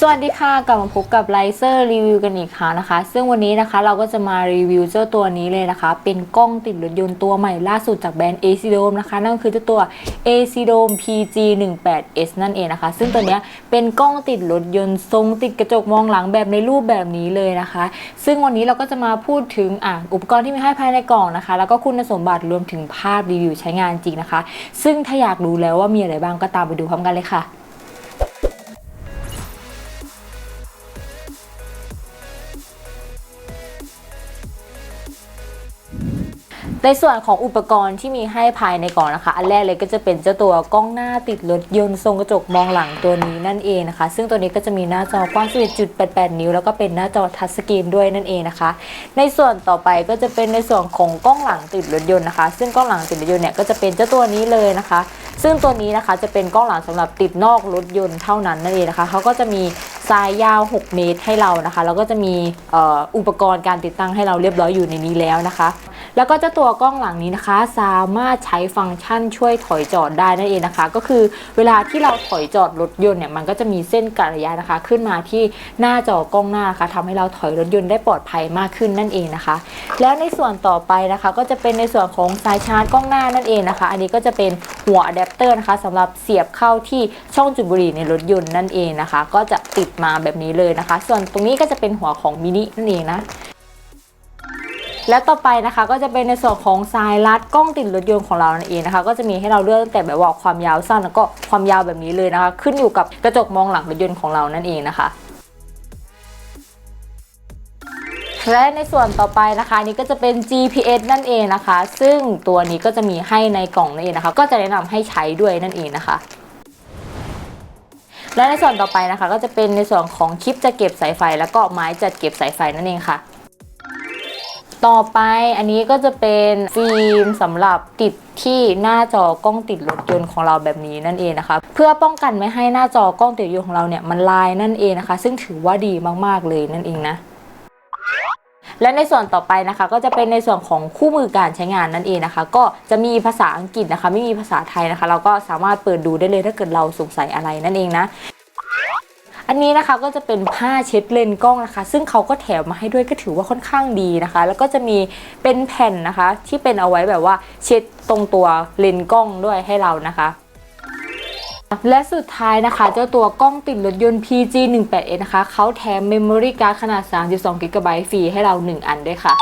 สวัสดีค่ะกลับมาพบกับไลเซอร์รีวิวกันอีกครั้งนะคะ ซึ่งวันนี้นะคะเราก็จะมารีวิวเจ้าตัวนี้เลยนะคะ เป็นกล้องติดรถยนต์ตัวใหม่ล่าสุดจากแบรนด์ a c d o m นะคะ นั่นก็คือเจ้าตัว a c d o m PG 1 8 S นั่นเองนะคะ ซึ่งตัวนี้เป็นกล้องติดรถยนต์ทรงติดกระจกมองหลังแบบในรูปแบบนี้เลยนะคะ ซึ่งวันนี้เราก็จะมาพูดถึงอะอุปกรณ์ที่มีให้ภายในกล่องนะคะ แล้วก็คุณสมบัติรวมถึงภาพรีวิวใช้งานจริงนะคะ ซึ่งถ้าอยากรู้แล้วว่ามีอะไรบ้างก็ตามไปดูพร้อมกันเลยค่ะ ในส่วนของอุปกรณ์ที่มีให้ภายในกล่องนะคะ อันแรกเลยก็จะเป็นเจ้าตัวกล้องหน้าติดรถยนต์ทรงกระจกมองหลังตัวนี้นั่นเองนะคะ ซึ่งตัวนี้ก็จะมีหน้าจอกว้าง 11.88 นิ้ว แล้วก็เป็นหน้าจอทัชสกรีนด้วยนั่นเองนะคะ ในส่วนต่อไปก็จะเป็นในส่วนของกล้องหลังติดรถยนต์นะคะ ซึ่งกล้องหลังติดรถยนต์เนี่ยก็จะเป็นเจ้าตัวนี้เลยนะคะ ซึ่งตัวนี้นะคะจะเป็นกล้องหลังสำหรับติดนอกรถยนต์เท่านั้นนั่นเองนะคะเขาก็จะมีสายยาว 6 เมตรให้เรานะคะ แล้วก็จะมีอ,อ,อุปกรณ์การติดตั้งให้เราเรียบร้อยอยู่ในนี้แล้วนะคะ แล้วก็เจ้าตัวกล้องหลังนี้นะคะ สามารถใช้ฟังก์ชันช่วยถอยจอดได้นั่นเองนะคะ ก็คือเวลาที่เราถอยจอดรถยนต์เนี่ยมันก็จะมีเส้นกระยะนะคะ ขึ้นมาที่หน้าจอกล้องหน้านะคะทำให้เราถอยรถยนต์ได้ปลอดภัยมากขึ้นนั่นเองนะคะ แล้วในส่วนต่อไปนะคะ ก็จะเป็นในส่วนของสายชาร์จกล้องหน้านั่นเองนะคะ อันนี้ก็จะเป็นหัวอะแดปเตอร์นะคะสำหรับเสียบเข้าที่ช่องจุดบุหรี่ในรถยนต์นั่นเองนะคะ ก็จะติดมาแบบนี้เลยนะคะ ส่วนตรงนี้ก็จะเป็นหัวของมินินั่นเองนะ และต่อไปนะคะก็จะเป็นในส่วนของสายรัดกล้องติดรถยนต์ของเรานั่นเองนะคะ ก็จะมีให้เราเลือกตั้งแต่แบบว่าความยาวสั้นแล้วก็ความยาวแบบนี้เลยนะคะ ขึ้นอยู่กับกระจกมองหลังรถยนต์ของเรานั่นเองนะคะและในส่วนต่อไปนะคะนนี้ก็จะเป็น GPS นั่นเองนะคะ ซึ่งตัวนี้ก็จะมีให้ในกล่องนั่นเองนะคะ ก็จะแนะนำให้ใช้ด้วยนั่นเองนะคะ และในส่วนต่อไปนะคะ ก็จะเป็นในส่วนของคลิปจะเก็บสายไฟ แล้วก็ไม้จัดเก็บสายไฟนั่นเองค่ะ ต่อไปอันนี้ก็จะเป็นฟิล์มสำหรับติดที่หน้าจอกล้องติดรถยนต์ของเราแบบนี้นั่นเองนะคะ เพื่อป้องกันไม่ให้หน้าจอกล้องติดรถยนต์ของเราเนี่ยมันลายนั่นเองนะคะ ซึ่งถือว่าดีมากๆเลยนั่นเองนะและในส่วนต่อไปนะคะก็จะเป็นในส่วนของคู่มือการใช้งานนั่นเองนะคะ ก็จะมีภาษาอังกฤษนะคะ ไม่มีภาษาไทยนะคะ เราก็สามารถเปิดดูได้เลยถ้าเกิดเราสงสัยอะไรนั่นเองนะ อันนี้นะคะก็จะเป็นผ้าเช็ดเลนส์กล้องนะคะ ซึ่งเขาก็แถมมาให้ด้วยก็ถือว่าค่อนข้างดีนะคะ แล้วก็จะมีเป็นแผ่นนะคะ ที่เป็นเอาไว้แบบว่าเช็ดตรงตัวเลนส์กล้องด้วยให้เรานะคะและสุดท้ายนะคะ เจ้าตัวกล้องติดรถยนต์ PG 1 8 s นะคะ เขาแถม Memory Card ขนาด 32 g b ฟรีให้เรา 1 อันด้วยค่ะ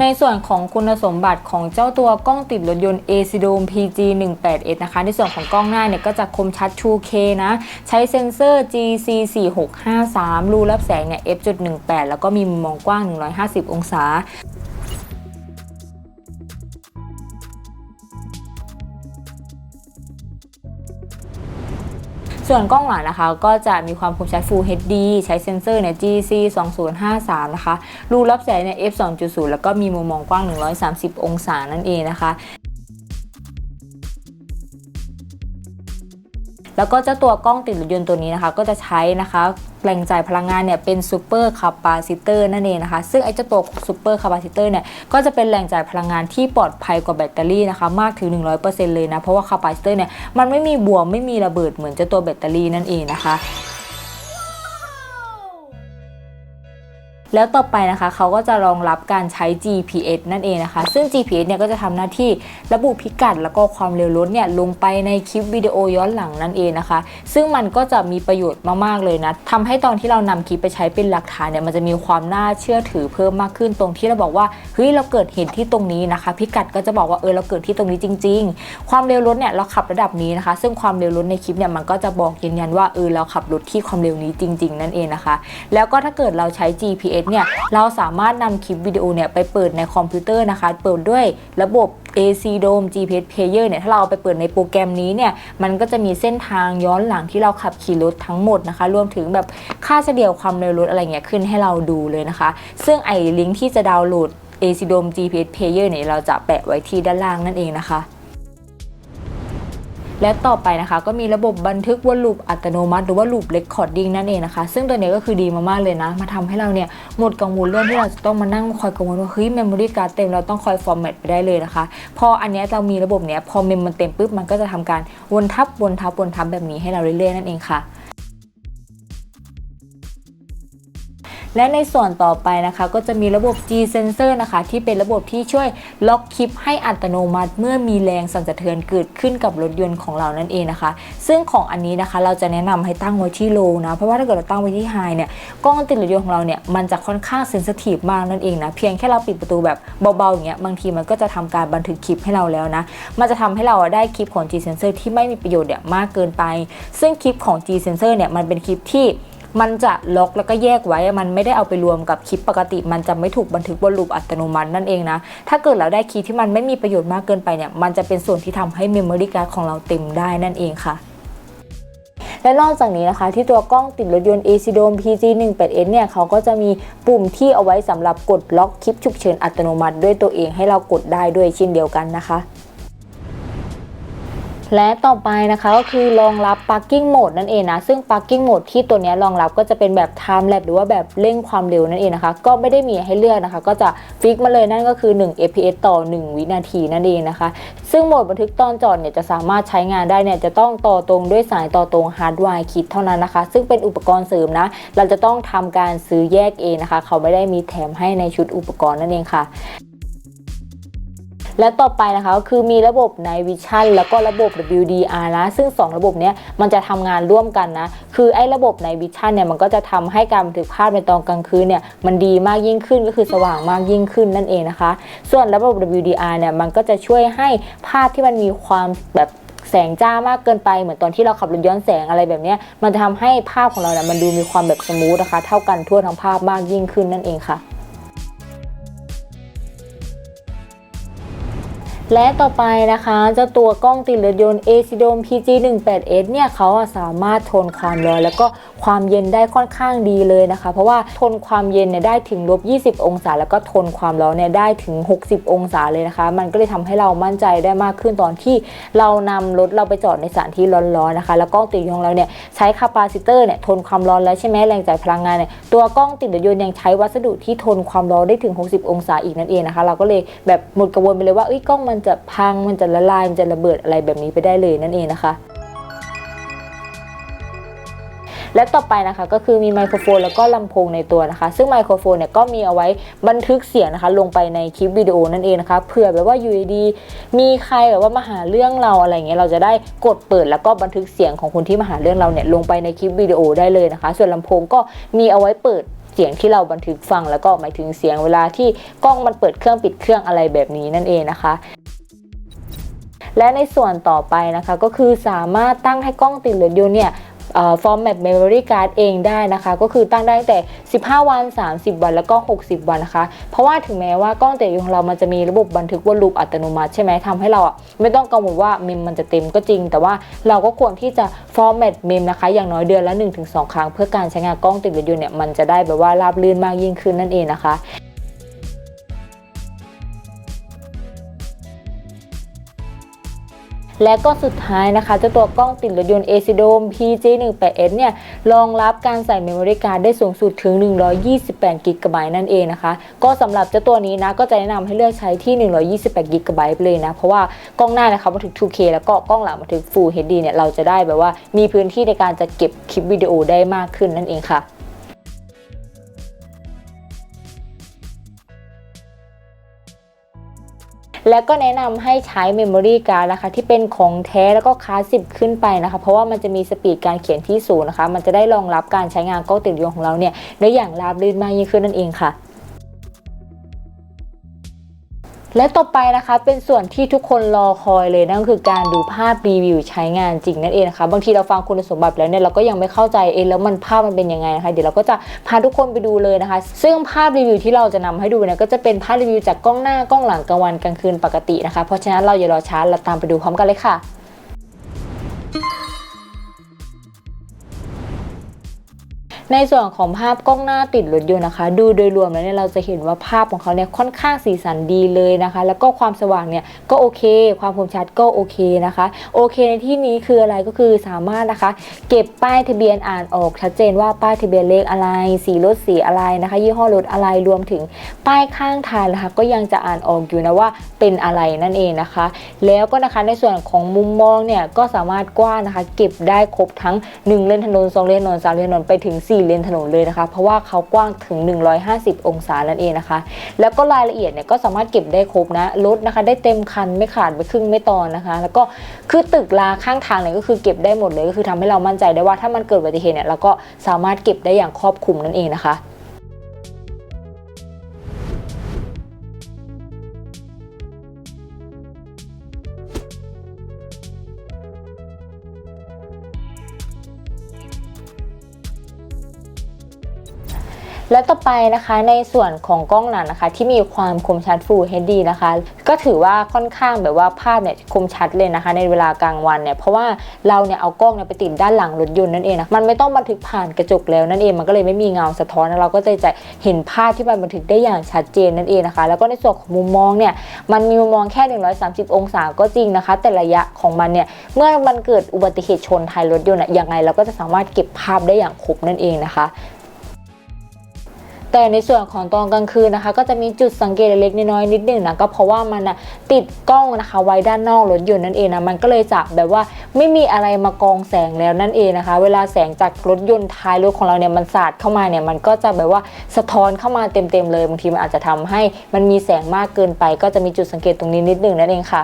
ในส่วนของคุณสมบัติของเจ้าตัวกล้องติดรถยนต์ AC Dome PG 1 8 s นะคะ ในส่วนของกล้องหน้าเนี่ยก็จะคมชัด 2K นะ ใช้เซ็นเซอร์ GC 4 6 5 3รูรับแสงเนี่ย f.18 แล้วก็มีมุมมองกว้าง 150 องศา ส่วนกล้องหลังนะคะ ก็จะมีความคมชัด Full HD ใช้เซ็นเซอร์เนี่ย GC 2053 นะคะ รูรับแสงเนี่ย f 2.0 แล้วก็มีมุมมองกว้าง 130 องศานั่นเองนะคะ แล้วก็เจ้าตัวกล้องติดรถยนต์ตัวนี้นะคะ ก็จะใช้นะคะแหล่งจ่ายพลังงานเนี่ยเป็นซูเปอร์คาปาซิเตอร์นั่นเองนะคะ ซึ่งไอ้เจ้าตัวซูเปอร์คาปาซิเตอร์เนี่ยก็จะเป็นแหล่งจ่ายพลังงานที่ปลอดภัยกว่าแบตเตอรี่นะคะมากถึง 100%เลยนะเพราะว่าคาปาซิเตอร์เนี่ยมันไม่มีบวมไม่มีระเบิดเหมือนเจ้าตัวแบตเตอรี่นั่นเองนะคะ แล้วต่อไปนะคะเขาก็จะรองรับการใช้ GPS นั่นเองนะคะ ซึ่ง GPS เนี่ยก็จะทำหน้าที่ระบุพิกัด แล้วก็ความเร็วรถเนี่ยลงไปในคลิปวิดีโอย้อนหลังนั่นเองนะคะ ซึ่งมันก็จะมีประโยชน์มากๆเลยนะทำให้ตอนที่เรานำคลิปไปใช้เป็นหลักฐานเนี่ยมันจะมีความน่าเชื่อถือเพิ่มมากขึ้นตรงที่เราบอกว่าเฮ้ยเราเกิดเหตุที่ตรงนี้นะคะ พิกัดก็จะบอกว่าเออเราเกิดที่ตรงนี้จริง ๆ ความเร็วรถเนี่ยเราขับระดับนี้นะคะ ซึ่งความเร็วรถในคลิปเนี่ยมันก็จะบอกยืนยันว่าเออเราขับรถที่ความเร็วนี้จริง ๆ นั่นเองนะคะ แล้วก็ถ้าเกิดเราใช้ GPS เนี่ยเราสามารถนำคลิปวิดีโอเนี่ยไปเปิดในคอมพิวเตอร์นะคะ เปิดด้วยระบบ AC Dome GPS Player เนี่ยถ้าเราเอาไปเปิดในโปรแกรมนี้เนี่ยมันก็จะมีเส้นทางย้อนหลังที่เราขับขี่รถทั้งหมดนะคะ รวมถึงแบบค่าเฉลี่ยความเร็วรถอะไรเงี้ยขึ้นให้เราดูเลยนะคะ ซึ่งไอ้ลิงก์ที่จะดาวน์โหลด AC Dome GPS Player เนี่ยเราจะแปะไว้ที่ด้านล่างนั่นเองนะคะ และต่อไปนะคะ ก็มีระบบบันทึกวนลูปอัตโนมัติ หรือว่าลูปเรคคอร์ดิ้งนั่นเองนะคะ ซึ่งตัวนี้ก็คือดีมากๆเลยนะ มาทำให้เราเนี่ยหมดกังวลเรื่องที่เราจะต้องมานั่งคอยกังวลว่าเฮ้ยเมมโมรี่การ์ดเต็มเราต้องคอยฟอร์แมตไปได้เลยนะคะ พออันนี้เรามีระบบเนี้ยพอเมมมันเต็มปุ๊บมันก็จะทำการวนทับวนทับวนทับแบบนี้ให้เราเรื่อยๆนั่นเองค่ะ และในส่วนต่อไปนะคะ ก็จะมีระบบ G sensor นะคะ ที่เป็นระบบที่ช่วยล็อกคลิปให้อัตโนมัติ เมื่อมีแรงสั่นสะเทือนเกิดขึ้นกับรถยนต์ของเรานั่นเองนะคะ ซึ่งของอันนี้นะคะเราจะแนะนำให้ตั้งไว้ที่ low นะเพราะว่าถ้าเกิดเราตั้งไว้ที่ high เนี่ยกล้องติดรถยนต์ของเราเนี่ยมันจะค่อนข้างเซนซิทีฟมากนั่นเองนะเพียงแค่เราปิดประตูแบบเบาๆอย่างเงี้ยบางทีมันก็จะทำการบันทึกคลิปให้เราแล้วนะมันจะทำให้เราได้คลิปของ G sensor ที่ไม่มีประโยชน์เนี่ยมากเกินไป ซึ่งคลิปของ G sensor เนี่ยมันเป็นคลิปที่ มันจะล็อกแล้วก็แยกไว้ มันไม่ได้เอาไปรวมกับคลิปปกติ มันจะไม่ถูกบันทึกบนลูปอัตโนมัตินั่นเองนะ ถ้าเกิดเราได้คีย์ที่มันไม่มีประโยชน์มากเกินไปเนี่ย มันจะเป็นส่วนที่ทำให้เมมโมรี่การ์ดของเราเต็มได้นั่นเองค่ะและนอกจากนี้นะคะ ที่ตัวกล้องติดรถยนต์ ACDOM PG18S เนี่ยเขาก็จะมีปุ่มที่เอาไว้สำหรับกดล็อกคลิปฉุกเฉินอัตโนมัติด้วยตัวเองให้เรากดได้ด้วยเช่นเดียวกันนะคะ และต่อไปนะคะก็คือรองรับ parking mode นั่นเองนะ ซึ่ง parking mode ที่ตัวนี้รองรับก็จะเป็นแบบ time lapse หรือว่าแบบเร่งความเร็วนั่นเองนะคะ ก็ไม่ได้มีให้เลือกนะคะ ก็จะฟิกมาเลยนั่นก็คือ 1 fps ต่อ 1 วินาทีนั่นเองนะคะ ซึ่งโหมดบันทึกตอนจอดเนี่ยจะสามารถใช้งานได้เนี่ยจะต้องต่อตรงด้วยสายต่อตรงฮาร์ดไวร์คิดเท่านั้นนะคะ ซึ่งเป็นอุปกรณ์เสริมนะ เราจะต้องทำการซื้อแยกเองนะคะ เขาไม่ได้มีแถมให้ในชุดอุปกรณ์นั่นเองค่ะ และต่อไปนะคะก็คือมีระบบ Night Vision แล้วก็ระบบ WDR นะ ซึ่ง 2 ระบบเนี้ยมันจะทำงานร่วมกันนะ คือไอ้ระบบ Night Vision เนี่ยมันก็จะทำให้การบันทึกภาพในตอนกลางคืนเนี่ยมันดีมากยิ่งขึ้นก็คือสว่างมากยิ่งขึ้นนั่นเองนะคะ ส่วนระบบ WDR เนี่ยมันก็จะช่วยให้ภาพที่มันมีความแบบแสงจ้ามากเกินไปเหมือนตอนที่เราขับรถย้อนแสงอะไรแบบเนี้ยมันจะทำให้ภาพของเราเนี่ยมันดูมีความแบบสมูทนะคะ เท่ากันทั่วทั้งภาพมากยิ่งขึ้นนั่นเองค่ะ และต่อไปนะคะเจ้าตัวกล้องติดรถยนต์ ACDOM PG18S เนี่ยเขาอะสามารถทนความร้อนแล้วก็ ความเย็นได้ค่อนข้างดีเลยนะคะ เพราะว่าทนความเย็นเนี่ยได้ถึงลบ20 องศา แล้วก็ทนความร้อนเนี่ยได้ถึง 60 องศาเลยนะคะ มันก็เลยทำให้เรามั่นใจได้มากขึ้นตอนที่เรานำรถเราไปจอดในสถานที่ร้อนๆนะคะ แล้วกล้องติดของเราเนี่ยใช้คาปาซิเตอร์เนี่ยทนความร้อนแล้วใช่ไหมแรงจ่ายพลังงานเนี่ยตัวกล้องติดยนต์ยังใช้วัสดุที่ทนความร้อนได้ถึง 60 องศาอีกนั่นเองนะคะ เราก็เลยแบบหมดกังวลไปเลยว่าเอ้ยกล้องมันจะพังมันจะละลายมันจะระเบิดอะไรแบบนี้ไปได้เลยนั่นเองนะคะ และต่อไปนะคะก็คือมีไมโครโฟนแล้วก็ลำโพงในตัวนะคะ ซึ่งไมโครโฟนเนี่ยก็มีเอาไว้บันทึกเสียงนะคะ ลงไปในคลิปวิดีโอนั่นเองนะคะเผื่อแบบว่าอยู่ดีมีใครแบบว่ามาหาเรื่องเราอะไรเงี้ยเราจะได้กดเปิดแล้วก็บันทึกเสียงของคนที่มาหาเรื่องเราเนี่ยลงไปในคลิปวิดีโอได้เลยนะคะ ส่วนลำโพงก็มีเอาไว้เปิดเสียงที่เราบันทึกฟังแล้วก็หมายถึงเสียงเวลาที่กล้องมันเปิดเครื่องปิดเครื่องอะไรแบบนี้นั่นเองนะคะและในส่วนต่อไปนะคะก็คือสามารถตั้งให้กล้องติดรถยนต์เนี่ย ฟอร์แมตเมมโมรี่การ์ดเองได้นะคะ ก็คือตั้งได้ตั้งแต่ 15 วัน 30 วันแล้วก็ 60 วันนะคะ เพราะว่าถึงแม้ว่ากล้องติดรถยนต์ของเรามันจะมีระบบบันทึกวนลูปอัตโนมัติใช่ไหมทำให้เราอะไม่ต้องกังวลว่าเมมมันจะเต็มก็จริง แต่ว่าเราก็ควรที่จะฟอร์แมตเมมนะคะ อย่างน้อยเดือนละ 1-2 ครั้ง เพื่อการใช้งานกล้องติดรถยนต์เนี่ยมันจะได้แบบว่าราบรื่นมากยิ่งขึ้นนั่นเองนะคะ และก็สุดท้ายนะคะเจ้าตัวกล้องติดรถยนต์ ACDOM PG18S เนี่ยรองรับการใส่เมมโมรี่การ์ดได้สูงสุดถึง 128กิกะไบต์นั่นเองนะคะ ก็สำหรับเจ้าตัวนี้นะก็จะแนะนำให้เลือกใช้ที่ 128กิกะไบต์ไปเลยนะ เพราะว่ากล้องหน้านะคะบันทึก 2K แล้วก็กล้องหลังบันทึก Full HD เนี่ยเราจะได้แบบว่ามีพื้นที่ในการจะเก็บคลิปวิดีโอได้มากขึ้นนั่นเองค่ะ แล้วก็แนะนำให้ใช้เมมโมรี่การ์ดนะคะ ที่เป็นของแท้แล้วก็คลาสสิบขึ้นไปนะคะ เพราะว่ามันจะมีสปีดการเขียนที่สูงนะคะ มันจะได้รองรับการใช้งานกล้องติดรถยนต์ของเราเนี่ยได้อย่างราบรื่นมากยิ่งขึ้นนั่นเองค่ะ และต่อไปนะคะเป็นส่วนที่ทุกคนรอคอยเลยนั่นก็คือการดูภาพรีวิวใช้งานจริงนั่นเองนะคะบางทีเราฟังคุณสมบัติแล้วเนี่ยเราก็ยังไม่เข้าใจเองแล้วมันภาพมันเป็นยังไงนะคะเดี๋ยวเราก็จะพาทุกคนไปดูเลยนะคะ ซึ่งภาพรีวิวที่เราจะนำให้ดูเนี่ยก็จะเป็นภาพรีวิวจากกล้องหน้ากล้องหลังกลางวันกลางคืนปกตินะคะ เพราะฉะนั้นเราอย่ารอช้าเราตามไปดูพร้อมกันเลยค่ะ ในส่วนของภาพกล้องหน้าติดรถยนต์นะคะ ดูโดยรวมแล้วเนี่ยเราจะเห็นว่าภาพของเขาเนี่ยค่อนข้างสีสันดีเลยนะคะ แล้วก็ความสว่างเนี่ยก็โอเค ความคมชัดก็โอเคนะคะ โอเคในที่นี้คืออะไรก็คือสามารถนะคะ เก็บป้ายทะเบียนอ่านออกชัดเจนว่าป้ายทะเบียนเลขอะไร สีรถสีอะไรนะคะ ยี่ห้อรถอะไรรวมถึงป้ายข้างทางนะคะ ก็ยังจะอ่านออกอยู่นะว่าเป็นอะไรนั่นเองนะคะ แล้วก็นะคะในส่วนของมุมมองเนี่ยก็สามารถกว้างนะคะ เก็บได้ครบทั้ง 1 เลนถนน2เลนถนน3เลนถนนไปถึง4เลนถนนเลยนะคะ เพราะว่าเขากว้างถึง 150 องศานั่นเองนะคะ แล้วก็รายละเอียดเนี่ยก็สามารถเก็บได้ครบนะรถนะคะได้เต็มคันไม่ขาดไปครึ่งไม่ตอนนะคะ แล้วก็คือตึกราข้างทางเนี่ยก็คือเก็บได้หมดเลยก็คือทำให้เรามั่นใจได้ว่าถ้ามันเกิดอุบัติเหตุเนี่ยเราก็สามารถเก็บได้อย่างครอบคลุมนั่นเองนะคะ และต่อไปนะคะในส่วนของกล้องหลังนนะคะ ที่มีความคมชัด Full HD นะคะ ก็ถือว่าค่อนข้างแบบว่าภาพเนี่ยคมชัดเลยนะคะ ในเวลากลางวันเนี่ยเพราะว่าเราเนี่ยเอากล้องเนี่ยไปติดด้านหลังรถยนต์นั่นเองนะมันไม่ต้องบันทึกผ่านกระจกแล้วนั่นเองมันก็เลยไม่มีเงาสะท้อนแล้วเราก็จะจะเห็นภาพที่มันบันทึกได้อย่างชัดเจนนั่นเองนะคะ แล้วก็ในส่วนของมุมมองเนี่ยมันมีมุมมองแค่ 130 องศาก็จริงนะคะ แต่ระยะของมันเนี่ยเมื่อมันเกิดอุบัติเหตุชนท้ายรถยนต์อะยังไงเราก็จะสามารถเก็บภาพได้อย่างครบนั่นเองนะคะ แต่ในส่วนของตอนกลางคืนนะคะ ก็จะมีจุดสังเกตเล็กๆน้อยๆนิดหนึ่งนะก็เพราะว่ามันนะติดกล้องนะคะ ไว้ด้านนอกรถยนต์นั่นเองนะมันก็เลยจะแบบว่าไม่มีอะไรมากองแสงแล้วนั่นเองนะคะ เวลาแสงจากรถยนต์ท้ายรถของเราเนี่ยมันสาดเข้ามาเนี่ยมันก็จะแบบว่าสะท้อนเข้ามาเต็มๆเลยบางทีมันอาจจะทำให้มันมีแสงมากเกินไป ก็จะมีจุดสังเกตตรงนี้นิดหนึ่งนั่นเองค่ะ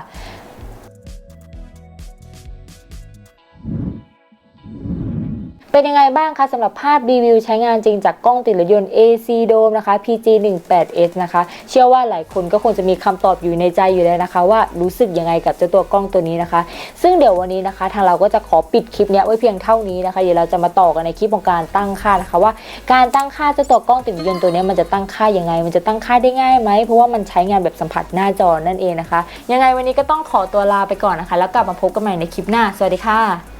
เป็นยังไงบ้างคะสำหรับภาพรีวิวใช้งานจริงจากกล้องติดรถยนต์ AC Dome นะคะ PG 1 8 S นะคะ เชื่อว่าหลายคนก็คงจะมีคำตอบอยู่ในใจอยู่แล้วนะคะ ว่ารู้สึกยังไงกับเจ้าตัวกล้องตัวนี้นะคะ ซึ่งเดี๋ยววันนี้นะคะ ทางเราก็จะขอปิดคลิปนี้ไว้เพียงเท่านี้นะคะ เดี๋ยวเราจะมาต่อกันในคลิปของการตั้งค่านะคะว่าการตั้งค่าเจ้าตัวกล้องติดรถยนต์ตัวนี้มันจะตั้งค่ายังไง มันจะตั้งค่าได้ง่ายไหมเพราะว่ามันใช้งานแบบสัมผัสหน้าจอนั่นเองนะคะ ยังไงวันนี้ก็ต้องขอตัวลาไปก่อนนะคะ แล้วกลับมาพบกันใหม่ในคลิปหน้าสวัสดีค่ะ